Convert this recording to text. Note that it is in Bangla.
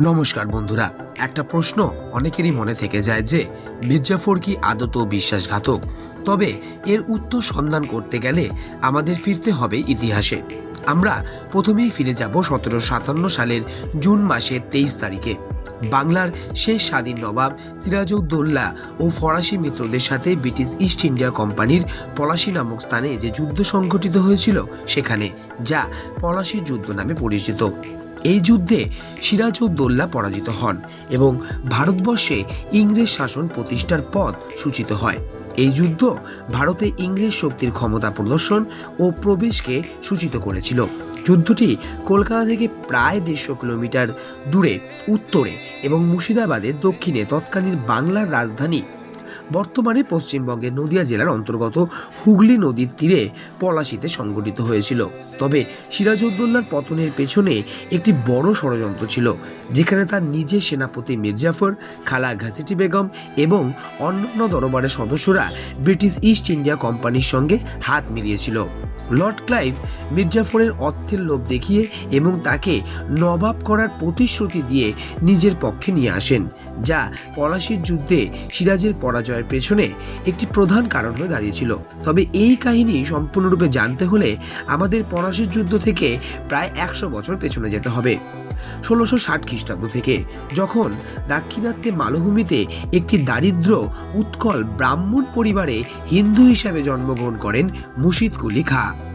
নমস্কার বন্ধুরা, একটা প্রশ্ন অনেকেরই মনে থেকে যায় যে, মির্জাফর কি আদত বিশ্বাসঘাতক? তবে এর উত্তর সন্ধান করতে গেলে আমাদের ফিরতে হবে ইতিহাসে। আমরা প্রথমেই ফিরে যাব সতেরো সাতান্ন সালের জুন মাসের তেইশ তারিখে। বাংলার শেষ স্বাধীন নবাব সিরাজউদ্দৌল্লা ও ফরাসি মিত্রদের সাথে ব্রিটিশ ইস্ট ইন্ডিয়া কোম্পানির পলাশি নামক স্থানে যে যুদ্ধ সংঘটিত হয়েছিল, সেখানে, যা পলাশির যুদ্ধ নামে পরিচিত। এই যুদ্ধে সিরাজউদ্দৌল্লা পরাজিত হন এবং ভারতবর্ষে ইংরেজ শাসন প্রতিষ্ঠার পথ সূচিত হয়। এই যুদ্ধ ভারতে ইংরেজ শক্তির ক্ষমতা প্রদর্শন ও প্রবেশকে সূচিত করেছিল। যুদ্ধটি কলকাতা থেকে প্রায় দেড়শো কিলোমিটার দূরে, উত্তরে এবং মুর্শিদাবাদের দক্ষিণে তৎকালীন বাংলার রাজধানী বর্তমানে পশ্চিমবঙ্গের নদিয়া জেলার অন্তর্গত হুগলি নদীর তীরে পলাশিতে সংগঠিত হয়েছিল। তবে সিরাজউদ্দৌলার পতনের পেছনে একটি বড় ষড়যন্ত্র ছিল, যেখানে তার নিজের সেনাপতি মির্জাফর, খালা ঘাসিটি বেগম এবং অন্যান্য দরবারের সদস্যরা ব্রিটিশ ইস্ট ইন্ডিয়া কোম্পানির সঙ্গে হাত মিলিয়েছিল। লর্ড ক্লাইভ মির্জাফরের অর্থের লোভ দেখিয়ে এবং তাকে নবাব করার প্রতিশ্রুতি দিয়ে নিজের পক্ষে নিয়ে আসেন। যা পলাশির যুদ্ধে সিরাজের পরাজয়ের পেছনে একটি প্রধান কারণ হয়ে দাঁড়িয়েছিল। তবে এই কাহিনী সম্পূর্ণরূপে জানতে হলে আমাদের পলাশির যুদ্ধ থেকে প্রায় একশো বছর পেছনে যেতে হবে। ষোলোশো ষাট খ্রিস্টাব্দ থেকে যখন দাক্ষিণাত্যে মালভূমিতে একটি দারিদ্র, উৎকল ব্রাহ্মণ পরিবারে হিন্দু হিসাবে জন্মগ্রহণ করেন মুশিদ কুলি খা।